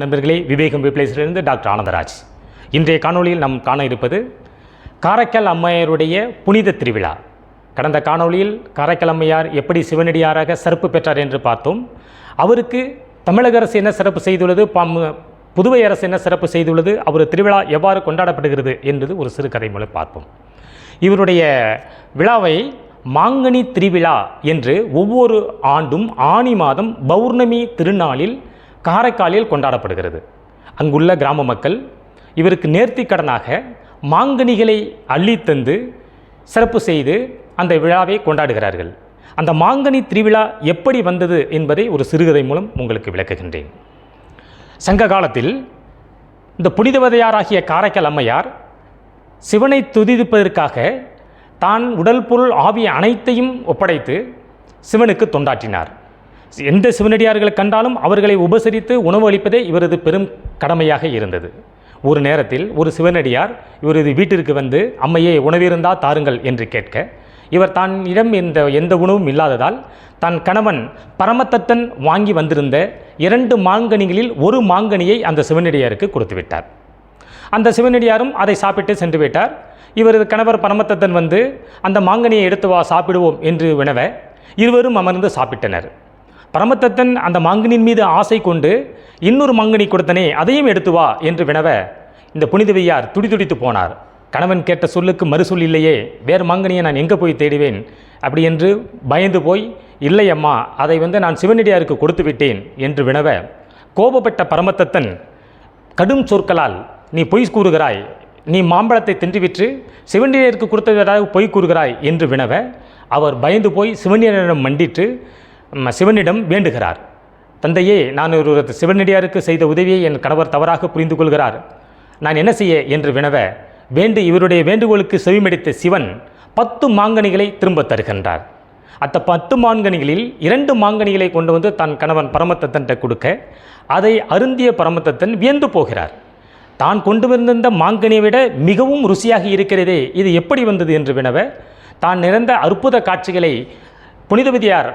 நண்பர்களே விவேகம் பிளேஸிலிருந்து டாக்டர் ஆனந்தராஜ். இன்றைய காணொளியில் நாம் காண இருப்பது காரைக்கால் அம்மையாருடைய புனித திருவிழா. கடந்த காணொளியில் காரைக்கால் அம்மையார் எப்படி சிவனடியாராக சிறப்பு பெற்றார் என்று பார்த்தோம். அவருக்கு தமிழக அரசு என்ன சிறப்பு செய்துள்ளது பாம் புதுவை அரசு என்ன சிறப்பு செய்துள்ளது அவர் திருவிழா எவ்வாறு கொண்டாடப்படுகிறது என்பது ஒரு சிறு கதை மூலம் பார்ப்போம். இவருடைய விழாவை மாங்கனி திருவிழா என்று ஒவ்வொரு ஆண்டும் ஆனி மாதம் பௌர்ணமி திருநாளில் காரைக்காலில் கொண்டாடப்படுகிறது. அங்குள்ள கிராம மக்கள் இவருக்கு நேர்த்தி கடனாக மாங்கனிகளை அள்ளித்தந்து சிறப்பு செய்து அந்த விழாவை கொண்டாடுகிறார்கள். அந்த மாங்கனி திருவிழா எப்படி வந்தது என்பதை ஒரு சிறுகதை மூலம் உங்களுக்கு விளக்குகின்றேன். சங்க காலத்தில் இந்த புனிதவதையாராகிய காரைக்கால் அம்மையார் சிவனை துதிப்பதற்காக தான் உடல் பொருள் ஆவிய அனைத்தையும் ஒப்படைத்து சிவனுக்கு தொண்டாற்றினார். எந்த சிவனடியார்களை கண்டாலும் அவர்களை உபசரித்து உணவு அளிப்பதே இவரது பெரும் கடமையாக இருந்தது. ஒரு நேரத்தில் ஒரு சிவனடியார் இவரது வீட்டிற்கு வந்து அம்மையே உணவிருந்தா தாருங்கள் என்று கேட்க இவர் தான் இடம் எந்த எந்த உணவும் இல்லாததால் தன் கணவன் பரமத்தத்தன் வாங்கி வந்திருந்த இரண்டு மாங்கனிகளில் ஒரு மாங்கனியை அந்த சிவனடியாருக்கு கொடுத்து விட்டார் அந்த சிவனடியாரும் அதை சாப்பிட்டு சென்று விட்டார். இவரது கணவர் பரமத்தத்தன் வந்து அந்த மாங்கனியை எடுத்து வா சாப்பிடுவோம் என்று வினவ இருவரும் அமர்ந்து சாப்பிட்டனர். பரமத்தத்தன் அந்த மாங்கனின் மீது ஆசை கொண்டு இன்னொரு மாங்கனி கொடுத்தனே அதையும் எடுத்து வா என்று வினவ இந்த புனிதவையார் துடிதுடித்து போனார். கணவன் கேட்ட சொல்லுக்கு மறுசொல் இல்லையே வேறு மாங்கனியை நான் எங்கே போய் தேடுவேன்? அப்படி என்று பயந்து போய் இல்லை அம்மா அதை வந்து நான் சிவனடியாருக்கு கொடுத்து விட்டேன் என்று வினவ கோபப்பட்ட பரமத்தத்தன் கடும் சொற்களால் நீ பொய் கூறுகிறாய். நீ மாம்பழத்தை தின்றுவிற்று சிவனடியாருக்கு கொடுத்ததாக பொய் கூறுகிறாய் என்று வினவ அவர் பயந்து போய் சிவனடியாரிடம் மண்டிட்டு சிவனிடம் வேண்டுகிறார். தந்தையே நான் ஒரு சிவனடியாருக்கு செய்த உதவியை என் கணவர் தவறாக புரிந்து கொள்கிறார் நான் என்ன செய்ய என்று வினவ வேண்டு இவருடைய வேண்டுகோளுக்கு செவிமடித்த சிவன் பத்து மாங்கனிகளை திரும்பத் தருகின்றார். அந்த பத்து மாங்கனிகளில் இரண்டு மாங்கனிகளை கொண்டு வந்து தன் கணவன் பரமத்தத்தன்ட்ட கொடுக்க அதை அருந்திய பரமத்தத்தன் வியந்து போகிறார். தான் கொண்டு வந்திருந்த மாங்கனியை விட மிகவும் ருசியாக இருக்கிறதே இது எப்படி வந்தது என்று வினவ தான் நிறைந்த அற்புத காட்சிகளை புனிதவதியார்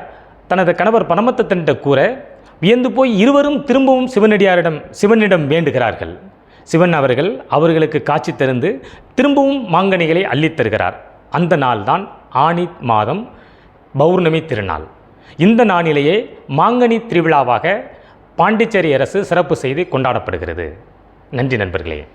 தனது கணவர் பரமத்தத்தன்ட்ட கூற வியந்து போய் இருவரும் திரும்பவும் சிவனடியாரிடம் சிவனிடம் வேண்டுகிறார்கள். சிவன் அவர்கள் அவர்களுக்கு காட்சி தெரிந்து திரும்பவும் மாங்கனிகளை அள்ளித் தருகிறார். அந்த நாள்தான் ஆனி மாதம் பௌர்ணமி திருநாள். இந்த நாளிலேயே மாங்கனி திருவிழாவாக பாண்டிச்சேரி அரசு சிறப்பு செய்து கொண்டாடப்படுகிறது. நன்றி நண்பர்களே.